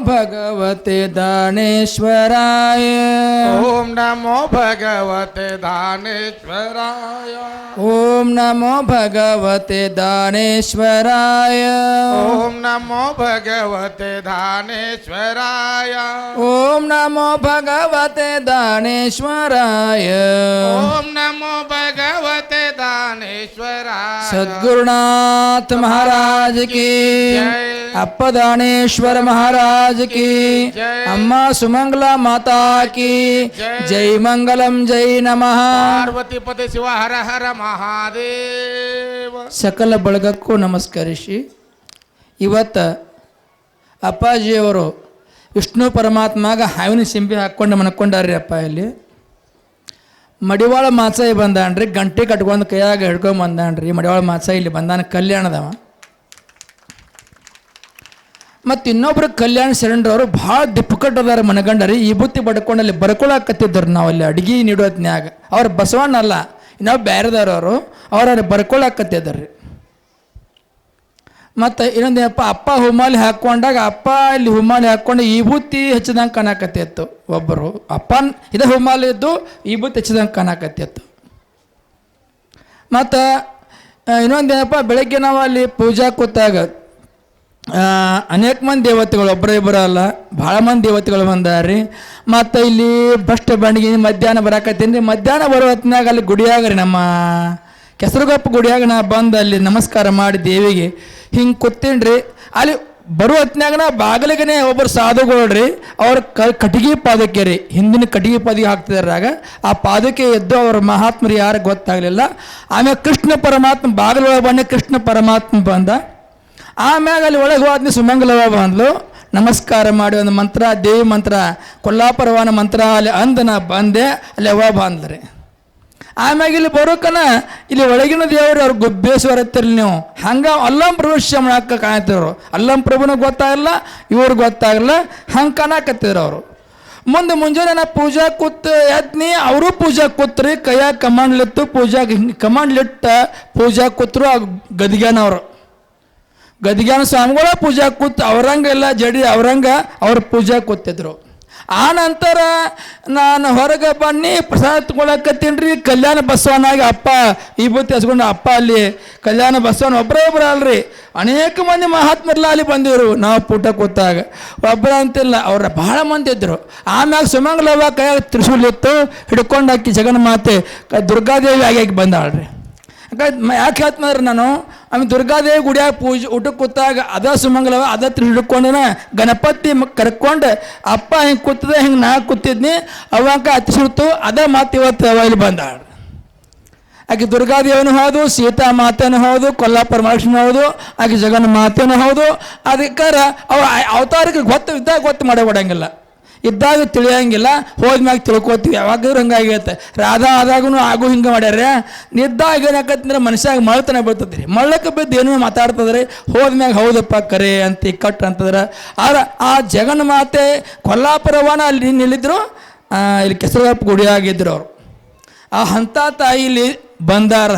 भगवते दानेश्वराय। ओम नमो भगवते दानेश्वराय। ओम नमो भगवते दानेश्वराय। ओम नमो भगवते दानेश्वराय। ओम नमो भगवते दानेश्वराय। ओम नमो भगवते दानेश्वराय। सद्गुरुनाथ महाराज की। जय ಅಪ್ಪದಾನೇಶ್ವರ ಮಹಾರಾಜ ಕಿ ಅಮ್ಮ ಸುಮಂಗಲ ಮಾತಾ ಕಿ ಜೈ ಮಂಗಲಂ ಜೈ ನಮಃ. ಪಾರ್ವತಿ ಪತಿ ಶಿವ ಹರ ಹರ ಮಹಾದೇವ. ಸಕಲ ಬಳಗಕ್ಕೂ ನಮಸ್ಕರಿಸಿ. ಇವತ್ತು ಅಪ್ಪಾಜಿಯವರು ವಿಷ್ಣು ಪರಮಾತ್ಮಾಗ ಹಾವಿನ ಸಿಂಪಿ ಹಾಕ್ಕೊಂಡು ಮನ್ಕೊಂಡಾರ್ರಿ ಅಪ್ಪ ಇಲ್ಲಿ. ಮಡಿವಾಳ ಮಾಸಾಯಿ ಬಂದಾನ್ರಿ ಗಂಟೆ ಕಟ್ಕೊಂಡು ಕೈಯಾಗ ಹಿಡ್ಕೊಂಡು ಬಂದಾನ್ರಿ. ಮಡಿವಾಳ ಮಾಸಾಯಿ ಇಲ್ಲಿ ಬಂದಾನ ಕಲ್ಯಾಣದವ. ಮತ್ತು ಇನ್ನೊಬ್ರು ಕಲ್ಯಾಣ ಶರಣರವರು ಭಾಳ ಡಿಫಿಕಲ್ಟ್ ಅದಾರ ಮನಗಂಡರಿ. ಈ ಬುತ್ತಿ ಬಡ್ಕೊಂಡು ಅಲ್ಲಿ ಬರ್ಕೊಳಕತ್ತಿದ್ದರು ನಾವು ಅಲ್ಲಿ ಅಡಿಗೆ ನೀಡೋತ್ನ್ಯಾಗ ಅವ್ರು ಬಸವಣ್ಣ ಅಲ್ಲ ಬೇರೆದವ್ರು ಅವರು ಅವ್ರು ಅಲ್ಲಿ ಮತ್ತು ಇನ್ನೊಂದು ಏನಪ್ಪ, ಅಪ್ಪ ಹುಮಾಲಿ ಹಾಕ್ಕೊಂಡಾಗ ಅಪ್ಪ ಇಲ್ಲಿ ಹುಮಾಲಿ ಹಾಕ್ಕೊಂಡು ಈ ಬುತ್ತಿ ಹೆಚ್ಚಿದಂಗೆ ಕಾಣಕತ್ತಿತ್ತು ಒಬ್ಬರು ಅಪ್ಪನ ಇದೇ ಹುಮಾಲಿ ಇದ್ದು ಈ ಬುತ್ತಿ ಹೆಚ್ಚಿದಂಗೆ ಕಾಣಕತ್ತಿತ್ತು. ಮತ್ತು ಇನ್ನೊಂದೇನಪ್ಪ ಬೆಳಗ್ಗೆ ನಾವು ಅಲ್ಲಿ ಪೂಜಾ ಕೂತಾಗ ಅನೇಕ ಮಂದಿ ದೇವತೆಗಳು ಒಬ್ಬರೇ ಇಬ್ಬರು ಅಲ್ಲ, ಭಾಳ ಮಂದಿ ದೇವತೆಗಳು ಬಂದಾರ್ರಿ. ಮತ್ತು ಇಲ್ಲಿ ಬಸ್ಟ್ ಬಂಡಿಗೆ ಮಧ್ಯಾಹ್ನ ಬರಾಕತ್ತೀನಿ. ರೀ ಮಧ್ಯಾಹ್ನ ಬರೋ ಹೊತ್ತಿನಾಗ ಅಲ್ಲಿ ಗುಡಿಯಾಗ ರೀ ನಮ್ಮ ಕೆಸರುಗಪ್ಪ ಗುಡಿಯಾಗ ನಾ ಬಂದು ಅಲ್ಲಿ ನಮಸ್ಕಾರ ಮಾಡಿ ದೇವಿಗೆ. ಹಿಂಗೆ ಕೂತೀನಿ ಅಲ್ಲಿ ಬರೋ ಹೊತ್ತಿನಾಗ ನಾ ಬಾಗಿಲಿಗೆ ಒಬ್ಬರು ರೀ ಅವ್ರ ಕ ಕಟಿಗೆ ಪಾದಕ್ಕೆ ರೀ. ಹಿಂದಿನ ಕಟಿಗೆ ಪಾದಿಗೆ ಹಾಕ್ತಿದ್ರಾಗ ಆ ಪಾದಕ್ಕೆ ಎದ್ದು ಅವ್ರ ಮಹಾತ್ಮರು ಯಾರು ಗೊತ್ತಾಗಲಿಲ್ಲ. ಆಮೇಲೆ ಕೃಷ್ಣ ಪರಮಾತ್ಮ, ಬಾಗಿಲೊಳಗೆ ಬಣ್ಣ ಕೃಷ್ಣ ಪರಮಾತ್ಮ ಬಂದ. ಆಮ್ಯಾಗ ಅಲ್ಲಿ ಒಳಗೆ ಹೋದ್ನಿ ಸುಮಂಗಲವ ಬಂದ್ಲು ನಮಸ್ಕಾರ ಮಾಡಿ ಒಂದು ಮಂತ್ರ, ದೇವಿ ಮಂತ್ರ, ಕೊಲ್ಲಾಪುರವನ ಮಂತ್ರ, ಅಲ್ಲಿ ಅಂದ ನಾ ಬಂದೆ, ಅಲ್ಲಿ ಅವ ಬಂದ್ರಿ ಆಮ್ಯಾಗ ಇಲ್ಲಿ ಬರೋಕನ ಇಲ್ಲಿ ಒಳಗಿನ ದೇವರು ಅವ್ರು ಗುಬ್ಬೇಶ್ವರ ನೀವು. ಹಂಗೆ ಅಲ್ಲಂ ಪ್ರಭು ಶಮಣಕ್ಕ ಕಾಣ್ತಿದ್ರು ಅಲ್ಲಂ ಪ್ರಭುನ ಗೊತ್ತಾಗಲ್ಲ ಇವ್ರು ಗೊತ್ತಾಗಲ್ಲ ಹಂಗೆ ಕಾಣಕತ್ತಿದ್ರು ಅವರು. ಮುಂದೆ ಮುಂಜಾನೆ ನಾ ಪೂಜಾ ಕೂತ್ ಎದ್ನಿ ಅವರು ಪೂಜಾ ಕೂತ್ರಿ, ಕೈಯಾಗ ಕಮಾಂಡ್ಲಿತ್ತು ಪೂಜಾ ಕಮಾಂಡ್ಲಿಟ್ಟ ಪೂಜಾ ಕೂತ್ರು ಆ ಗದಿಗ್ಯಾನವ್ರು ಗದಿಗ್ಯಾನ ಸ್ವಾಮಿಗಳ ಪೂಜಾ ಕೂತು ಅವರಂಗ ಎಲ್ಲ ಜಡಿ ಅವರಂಗ ಅವ್ರ ಪೂಜಾ ಕೂತಿದ್ರು. ಆ ನಂತರ ನಾನು ಹೊರಗೆ ಬನ್ನಿ, ಪ್ರಸಾದ ತಗೊಳಕತ್ತೀನಿ ರೀ. ಕಲ್ಯಾಣ ಬಸವನಾಗಿ ಅಪ್ಪ, ಈ ಬುತ್ತಿ ಹಚ್ಕೊಂಡು ಅಪ್ಪ ಅಲ್ಲಿ ಕಲ್ಯಾಣ ಬಸವನ ಒಬ್ಬರೇ ಒಬ್ಬರು ಅಲ್ರಿ. ಅನೇಕ ಮಂದಿ ಮಹಾತ್ಮರ್ಲ ಅಲ್ಲಿ ಬಂದಿರು ನಾವು ಪೂಟ ಕೂತಾಗ. ಒಬ್ಬರ ಅಂತಿಲ್ಲ, ಅವ್ರ ಭಾಳ ಮಂದಿ ಇದ್ದರು ಆಮ್ಯಾಗ ಸುಮಂಗಲವ್ವ ಕೈಯಾಗ ತ್ರಿಶೂಲ್ ಇತ್ತು, ಹಿಡ್ಕೊಂಡು ಹಾಕಿ ಜಗನ್ ಮಾತೆ ಕ- ದುರ್ಗಾದೇವಿ ಆಗಿ ಬಂದಾಳ್ರಿ. ಯಾಕೆ ಹೇಳ್ತಾರೆ ನಾನು? ಆಮೇಲೆ ದುರ್ಗಾದೇವಿ ಗುಡಿಯಾಗ ಪೂಜೆ, ಊಟಕ್ಕೆ ಕೂತಾಗ ಅದ ಸುಮಂಗಲವ, ಅದ ಹಿಡ್ಕೊಂಡನ ಗಣಪತಿ ಕರ್ಕೊಂಡು, ಅಪ್ಪ ಹಿಂಗೆ ಕೂತದ ಹಿಂಗೆ ನಾ ಕೂತಿದ್ನಿ ಅವಾಗ ಹತ್ತಿಸಿಡ್ತು ಅದ ಮಾತು ಇವತ್ತು ಇಲ್ಲಿ ಬಂದ ಆಕೆ ದುರ್ಗಾದೇವನು ಹೌದು, ಸೀತಾ ಮಾತೇನು ಹೌದು, ಕೊಲ್ಲಾಪುರ ಮಹಾಲಕ್ಷ್ಮಿ ಹೌದು, ಆಕೆ ಜಗನ್ ಮಾತೇನು ಹೌದು, ಅದಕ್ಕಾರ ಅವ ಅವತಾರಕ್ಕೆ ಗೊತ್ತು ಇದ್ದಾಗ ಗೊತ್ತು ಮಾಡಬಿಡಂಗಿಲ್ಲ ಇದ್ದಾಗ ತಿಳಿಯಂಗಿಲ್ಲ ಹೋದ್ಮ್ಯಾಗ ತಿಳ್ಕೊತೀವಿ. ಯಾವಾಗಾದ್ರೂ ಹಂಗಾಗೈತೆ. ರಾಧಾ ಆದಾಗೂ ಆಗು ಹಿಂಗೆ ಮಾಡ್ಯಾರ ನಿದ್ದಾಗ ಏನಾಕತ್ತಂದ್ರೆ ಮನುಷ್ಯಾಗ ಮಳ್ತನ ರೀ ಮಳ್ಳಕ್ಕೆ ಬಿದ್ದು ಏನೂ ಮಾತಾಡ್ತದ್ರಿ. ಹೋದ್ಮ್ಯಾಗ ಹೌದಪ್ಪ ಕರೆ ಅಂತ ಕಟ್ ಅಂತಂದ್ರೆ. ಆದ್ರೆ ಆ ಜಗನ್ ಮಾತೆ ಕೊಲ್ಲಾಪುರವನ ಅಲ್ಲಿ ನಿಲ್ಲಿದ್ರು ಇಲ್ಲಿ ಕೆಸರಪ್ಪ ಗುಡಿಯಾಗಿದ್ರು ಅವರು. ಆ ಹಂತ ತಾಯಿ ಇಲ್ಲಿ ಬಂದಾರ.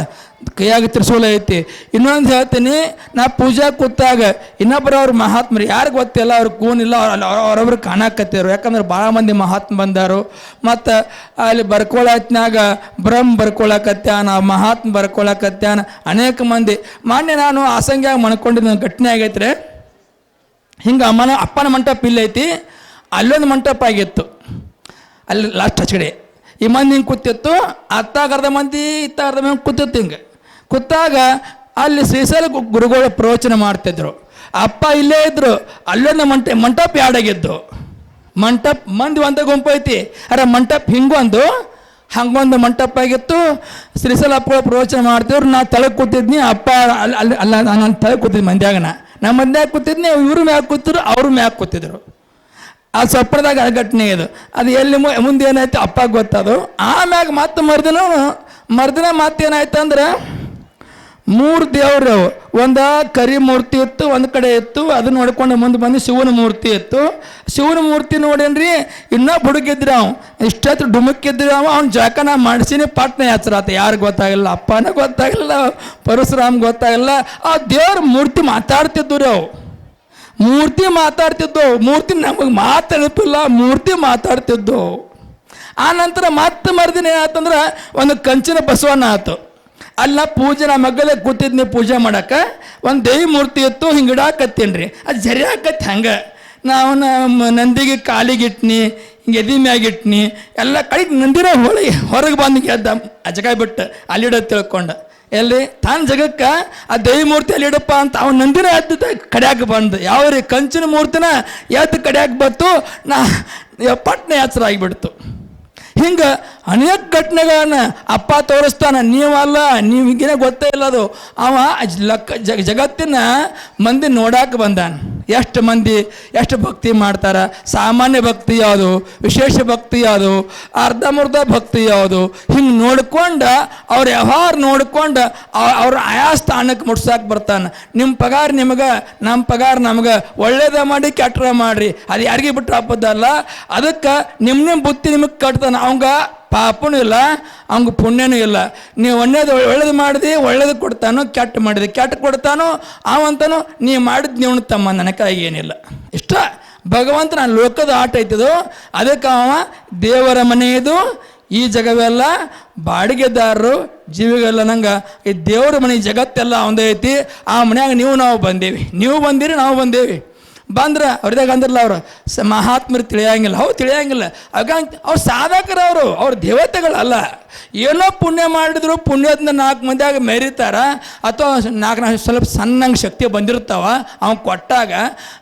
ಕೈಯಾಗ ತ್ರಿಶೂಲ ಐತಿ. ಇನ್ನೊಂದು ಹೇಳ್ತೀನಿ, ನಾ ಪೂಜಾ ಕೂತಾಗ ಇನ್ನೊಬ್ಬರು ಅವ್ರ ಮಹಾತ್ಮರು, ಯಾರಿಗೆ ಗೊತ್ತಿಲ್ಲ, ಅವ್ರು ಕೂನಿಲ್ಲ, ಅವ್ರು ಅವ್ರೊಬ್ರು ಕಾಣಕತ್ತಿರು ಯಾಕಂದ್ರೆ ಭಾಳ ಮಂದಿ ಮಹಾತ್ಮ ಬಂದರು. ಮತ್ತು ಅಲ್ಲಿ ಬರ್ಕೊಳತ್ನಾಗ ಬ್ರಹ್ಮ ಬರ್ಕೊಳಕತ್ಯಾನ, ಮಹಾತ್ಮ ಬರ್ಕೊಳಕತ್ಯಾನ, ಅನೇಕ ಮಂದಿ. ಮಾನ್ಯ ನಾನು ಆಸಂಗ್ಯಾಗ ಮಣ್ಕೊಂಡಿದ್ದ ಘಟನೆ ಆಗೈತ್ರೆ. ಹಿಂಗೆ ಅಮ್ಮನ ಅಪ್ಪನ ಮಂಟಪ ಇಲ್ಲೈತಿ ಅಲ್ಲೊಂದು ಮಂಟಪ ಆಗಿತ್ತು. ಅಲ್ಲಿ ಲಾಸ್ಟ್ ಹಚ್ಕಡೆ ಈ ಮಂದಿ ಹಿಂಗೆ ಕೂತಿತ್ತು ಅರ್ಧ ಮಂದಿ, ಇತ್ತ ಅರ್ಧ ಮಂದಿ ಕೂತಿತ್ತು ಹಿಂಗೆ. ಕೂತಾಗ ಅಲ್ಲಿ ಶ್ರೀಶೈಲ ಗುರುಗಳು ಪ್ರವಚನ ಮಾಡ್ತಿದ್ರು. ಅಪ್ಪ ಇಲ್ಲೇ ಇದ್ರು, ಅಲ್ಲೊಂದು ಮಂಟ ಮಂಟಪ ಯಾಡಾಗಿದ್ದು ಮಂಟಪ ಮಂದಿ ಒಂದು ಗುಂಪು ಐತಿ. ಅರೆ ಮಂಟಪ ಹಿಂಗೊಂದು ಹಂಗೊಂದು ಮಂಟಪ ಆಗಿತ್ತು. ಶ್ರೀಶೈಲ ಅಪ್ಪಗಳು ಪ್ರವಚನ ಮಾಡ್ತಿದ್ರು. ನಾ ತಲೆ ಕೂತಿದ್ನಿ, ಅಪ್ಪ ಅಲ್ಲಿ ಅಲ್ಲಿ ಅಲ್ಲ ನಾನು ತಲೆ ಕೂತಿದ್ದೆ ಮಂದ್ಯಾಗನ ನಾ. ಮಂದ್ಯಾಗ ಕೂತಿದ್ನಿ ಇವರು ಮ್ಯಾಕ್ ಕೂತಿದ್ರು, ಅವರು ಮ್ಯಾಕ್ ಕೂತಿದ್ರು. ಆ ಸಪ್ರದಾಗ ಆ ಘಟನೆ ಇದು. ಅದು ಎಲ್ಲಿ ಮುಂದೆ ಏನಾಯ್ತು ಅಪ್ಪ ಗೊತ್ತದು. ಆಮ್ಯಾಗ ಮತ್ತೆ ಮರ್ದಿನ ಮರ್ದಿನ ಮತ್ತೇನಾಯ್ತು ಅಂದ್ರೆ ಮೂರು ದೇವ್ರು ಒಂದು ಕರಿ ಮೂರ್ತಿ ಇತ್ತು, ಒಂದು ಕಡೆ ಇತ್ತು, ಅದನ್ನ ನೋಡ್ಕೊಂಡು ಮುಂದೆ ಬಂದು ಶಿವನ ಮೂರ್ತಿ ಇತ್ತು. ಶಿವನ ಮೂರ್ತಿ ನೋಡೇನ್ರಿ, ಇನ್ನೂ ಹುಡುಗಿದ್ರು ಅವ. ಇಷ್ಟೊತ್ತು ಡುಮುಕ್ಕಿದ್ರು ಅವ, ಅವ್ನ ಜಾಕನ ಮಾಡಿಸಿನಿ ಪಟ್ನ ಹೆಸರಾತ. ಯಾರು ಗೊತ್ತಾಗಿಲ್ಲ, ಅಪ್ಪನ ಗೊತ್ತಾಗಿಲ್ಲ, ಪರಶುರಾಮ್ ಗೊತ್ತಾಗಿಲ್ಲ. ಆ ದೇವ್ರ ಮೂರ್ತಿ ಮಾತಾಡ್ತಿದ್ದು ರೀ ಅವು. ಮೂರ್ತಿ ಮಾತಾಡ್ತಿದ್ದು, ಮೂರ್ತಿ ನಮಗೆ ಮಾತಾಡಪ್ಪಿಲ್ಲ ಮೂರ್ತಿ ಮಾತಾಡ್ತಿದ್ದು. ಆ ನಂತರ ಮತ್ತೆ ಮರ್ದಿನ ಏನಾಯ್ತಂದ್ರೆ, ಒಂದು ಕಂಚಿನ ಬಸವಣ್ಣ ಆಯ್ತು ಅಲ್ಲ ಪೂಜೆ ನಮ್ಮ ಮಗ್ಗಲೇ ಕೂತಿದ್ನಿ ಪೂಜೆ ಮಾಡಕ್ಕೆ. ಒಂದು ದೇವಿ ಮೂರ್ತಿ ಇತ್ತು, ಹಿಂಗೆ ಇಡಾಕತ್ತೀನಿ ರೀ ಅದು ಜರಿಯಾಕತ್ತಿ ಹಂಗೆ. ನಾವು ನಮ್ಮ ನಂದಿಗೆ ಕಾಲಿಗಿಟ್ನಿ ಹಿಂಗೆ ಎದಿ ಮ್ಯಾಗಿಟ್ನಿ ಎಲ್ಲ ಕಡೆಗೆ ನಂದಿರ ಹೊಳಿ ಹೊರಗೆ ಬಂದು ಗೆದ್ದ ಅಜಗ ಬಿಟ್ಟು, ಅಲ್ಲಿಡ ತಿಳ್ಕೊಂಡು. ಎಲ್ಲಿ? ತಾನು ಜಗಕ್ಕೆ, ಆ ದೇವಿ ಮೂರ್ತಿ ಅಲ್ಲಿಡಪ್ಪ ಅಂತ ಅವ್ನು ನಂದಿರ ಎದ್ದ ಕಡ್ಯಾಕ ಬಂದು. ಯಾವ ರೀ? ಕಂಚಿನ ಮೂರ್ತಿನ ಎದ್ದು ಕಡ್ಯಾಕ ಬಂತು, ನಾ ಪಟ್ನೆ ಹೆಸರಾಗಿಬಿಡ್ತು ಹಿಂಗೆ ಅನೇಕ ಘಟನೆಗಳನ್ನ ಅಪ್ಪ ತೋರಿಸ್ತಾನ ನೀವಲ್ಲ ನೀವಿಗೇನೆ ಗೊತ್ತೇ ಇಲ್ಲ ಅದು. ಅವ ಲಕ್ಕ ಜಗತ್ತಿನ ಮಂದಿ ನೋಡಾಕ ಬಂದಾನ. ಎಷ್ಟು ಮಂದಿ, ಎಷ್ಟು ಭಕ್ತಿ ಮಾಡ್ತಾರೆ? ಸಾಮಾನ್ಯ ಭಕ್ತಿ ಯಾವುದು? ವಿಶೇಷ ಭಕ್ತಿ ಯಾವುದು? ಅರ್ಧಮರ್ಧ ಭಕ್ತಿ ಯಾವುದು? ಹಿಂಗೆ ನೋಡ್ಕೊಂಡು, ಅವ್ರ ವ್ಯವಹಾರ ನೋಡ್ಕೊಂಡು ಅವ್ರ ಆಯಾ ಸ್ಥಾನಕ್ಕೆ ಮುಟ್ಸಕ್ಕೆ ಬರ್ತಾನೆ. ನಿಮ್ಮ ಪಗಾರ ನಿಮಗೆ ನಮ್ಮ ಪಗಾರ ನಮಗೆ. ಒಳ್ಳೇದ ಮಾಡಿ ಕೆಟ್ಟರೆ ಮಾಡಿರಿ. ಅದು ಯಾರಿಗೆ ಬಿಟ್ಟು ಹಬ್ಬದಲ್ಲ ಅದಕ್ಕೆ ನಿಮ್ಮ ನಿಮ್ಮ ಬುತ್ತಿ ನಿಮಗೆ ಕಟ್ತಾನೆ. ಅವಂಗ ಪಾಪನೂ ಇಲ್ಲ, ಅವ್ಗೆ ಪುಣ್ಯನೂ ಇಲ್ಲ. ನೀವು ಒಳ್ಳೇದು ಒಳ್ಳೇದು ಮಾಡಿದೆ, ಒಳ್ಳೇದು ಕೊಡ್ತಾನೋ, ಕೆಟ್ಟ ಮಾಡಿದೆ. ಕೆಟ್ಟ ಕೊಡ್ತಾನೋ ಅವಂತನೋ ನೀ ಮಾಡಿದ ನೀವು ತಮ್ಮ ನನಕಾಗಿ ಏನಿಲ್ಲ. ಇಷ್ಟ? ಭಗವಂತನ ಲೋಕದ ಆಟ ಐತದು. ಅದಕ್ಕೆ ಅವ ದೇವರ ಮನೆಯದು ಈ ಜಗವೆಲ್ಲ ಬಾಡಿಗೆದಾರರು ಜೀವಿಗೆಲ್ಲ ನಂಗೆ, ಈ ದೇವರ ಮನೆ ಜಗತ್ತೆಲ್ಲ ಒಂದೇ ಐತಿ. ಆ ಮನ್ಯಾಗ ನೀವು ನಾವು ಬಂದೇವಿ. ನೀವು ಬಂದಿರಿ, ನಾವು ಬಂದೇವಿ. ಬಂದ್ರೆ, ಅವ್ರದಾಗ ಅಂದ್ರಲ್ಲ ಅವರು, ಸ ಮಹಾತ್ಮರು ತಿಳಿಯಂಗಿಲ್ಲ. ಹೌದು, ತಿಳಿಯಂಗಿಲ್ಲ. ಆಗ ಅವ್ರು ಸಾಧಕರು ಅವರು, ಅವ್ರ ದೇವತೆಗಳಲ್ಲ. ಏನೋ ಪುಣ್ಯ ಮಾಡಿದ್ರು ಪುಣ್ಯದಿಂದ ನಾಲ್ಕು ಮಂದಿಯಾಗ ಮೆರಿತಾರ, ಅಥವಾ ನಾಲ್ಕು ನಾಲ್ಕು ಸ್ವಲ್ಪ ಸಣ್ಣಂಗೆ ಶಕ್ತಿ ಬಂದಿರ್ತಾವ ಅವ್ನು ಕೊಟ್ಟಾಗ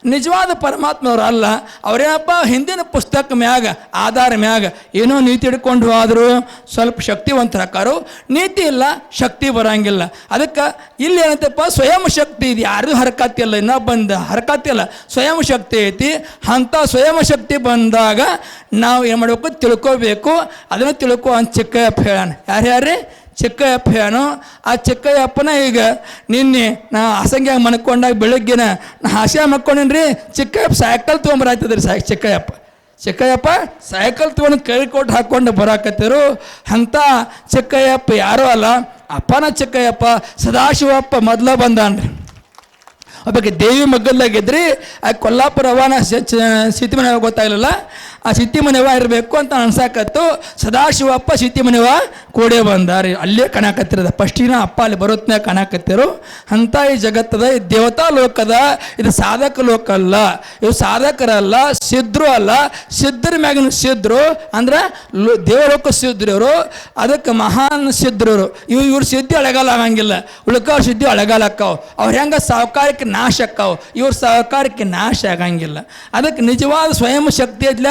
ನಿಜವಾದ ಪರಮಾತ್ಮವ್ರು ಅಲ್ಲ. ಅವ್ರೇನಪ್ಪ, ಹಿಂದಿನ ಪುಸ್ತಕ ಮ್ಯಾಗ, ಆಧಾರ ಮ್ಯಾಗ ಏನೋ ನೀತಿ ಹಿಡ್ಕೊಂಡು ಆದರೂ ಸ್ವಲ್ಪ ಶಕ್ತಿವಂತರಕ್ಕಾರು, ನೀತಿ ಇಲ್ಲ, ಶಕ್ತಿ ಬರೋಂಗಿಲ್ಲ. ಅದಕ್ಕೆ ಇಲ್ಲಿ ಏನಂತಪ್ಪ, ಸ್ವಯಂ ಶಕ್ತಿ ಇದು ಯಾರಿಗೂ ಹರಕತ್ತಿಲ್ಲ ಇನ್ನೊಬ್ಬಂದು ಹರಕತ್ತಿಲ್ಲ. ಸ್ವಯಂ ಶಕ್ತಿ ಐತಿ. ಅಂಥ ಸ್ವಯಂ ಶಕ್ತಿ ಬಂದಾಗ ನಾವು ಏನು ಮಾಡಬೇಕು? ತಿಳ್ಕೋಬೇಕು. ಅದನ್ನು ತಿಳ್ಕೊ ಅಂತ ಚಿಕ್ಕಯ್ಯಪ್ಪ ಹೇಳೋಣ ಯಾರು ಯಾರೇ ಚಿಕ್ಕಯ್ಯಪ್ಪ ಹೇಳೋ ಆ ಚಿಕ್ಕಯ್ಯಪ್ಪನ ಈಗ ನಿನ್ನೆ ನಾ ಅಸಂಖ್ಯಾಗ ಮನ್ಕೊಂಡಾಗ ಬೆಳಗ್ಗಿನ ನಾ ಹಾಸ್ಯ ಮಕ್ಕೊಂಡೇನು ರೀ ಚಿಕ್ಕಯ್ಯಪ್ಪ ಸೈಕಲ್ ತೊಗೊಂಬರಾಯ್ತದ್ರಿ ಸಾಯ್ ಚಿಕ್ಕಯ್ಯಪ್ಪ. ಚಿಕ್ಕಯ್ಯಪ್ಪ ಸೈಕಲ್ ತೊಗೊಂಡು ಕೈ ಕೊಟ್ಟು ಹಾಕ್ಕೊಂಡು ಬರಾಕತ್ತಿರು. ಅಂತ ಚಿಕ್ಕಯ್ಯಪ್ಪ ಯಾರೂ ಅಲ್ಲ. ಅಪ್ಪನ ಚಿಕ್ಕಯ್ಯಪ್ಪ ಸದಾಶಿವಪ್ಪ ಮೊದಲ ಬಂದಾನ್ರಿ. ಒಬ್ಬಕ್ಕೆ ದೇವಿ ಮಗ್ಗಲ್ಲಾಗಿದ್ರಿ ಆ ಕೊಲ್ಲಾಪುರ ರವಾನ ಸ್ಥಿತಿ ಗೊತ್ತಾಗಲಿಲ್ಲ. ಆ ಸಿತ್ತಿ ಮನೆವ ಇರಬೇಕು ಅಂತ ಅನ್ಸಾಕತ್ತು ಸದಾಶಿವಪ್ಪ ಸಿದ್ಧಿ ಮನೆವ ಕೂಡೇ ಬಂದಾರಿ. ಅಲ್ಲೇ ಕಣಕತ್ತಿರದ ಫಸ್ಟಿನ ಅಪ್ಪ ಅಲ್ಲಿ ಬರುತ್ತೆ ಕಣಕತ್ತಿರು. ಅಂತ ಈ ಜಗತ್ತದ, ಈ ದೇವತಾ ಲೋಕದ, ಇದು ಸಾಧಕ ಲೋಕ ಅಲ್ಲ ಇವು ಸಾಧಕರಲ್ಲ ಸಿದ್ಧರು ಅಲ್ಲ. ಸಿದ್ಧರ ಮ್ಯಾಗಿನ ಸಿದ್ಧರು ಅಂದ್ರೆ ದೇವಲೋಕ ಸಿದ್ಧರು ಇವರು ಅದಕ್ಕೆ ಮಹಾನ್ ಸಿದ್ರರು ಇವು ಇವ್ರ ಸಿದ್ಧಿ ಅಳಗಾಲ ಆಗಂಗಿಲ್ಲ ಉಳ್ಕವ್ರ ಸಿದ್ಧಿ ಅಳಗಾಲ ಅಕ್ಕಾವ ಅವ್ರು ಹೆಂಗೆ ಸಹಕಾರಕ್ಕೆ ನಾಶ ಅಕ್ಕಾವ. ಇವ್ರ ಸಹಕಾರಕ್ಕೆ ನಾಶ ಆಗಂಗಿಲ್ಲ. ಅದಕ್ಕೆ ನಿಜವಾದ ಸ್ವಯಂ ಶಕ್ತಿ ಐತ್ಲ?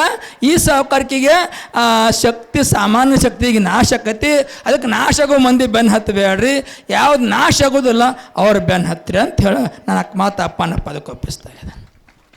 ಈ ಸಾವುಕಾರಿಕೆಗೆ ಶಕ್ತಿ, ಸಾಮಾನ್ಯ ಶಕ್ತಿಗೆ ನಾಶ ಆಕತಿ. ಅದಕ್ಕೆ ನಾಶ ಆಗೋ ಮಂದಿ ಬೆನ್ನು ಹತ್ತಬೇಡ್ರಿ ಯಾವ್ದು ನಾಶ ಆಗೋದಿಲ್ಲ, ಅವ್ರ ಬೆನ್ನು ಹತ್ತಿರಿ ಅಂತ ಹೇಳಿ ನಾನು ಮಾತು ಅಪ್ಪನಪ್ಪ ಅದಕ್ಕೆ ಒಪ್ಪಿಸ್ತಾ ಇದ್ದೆ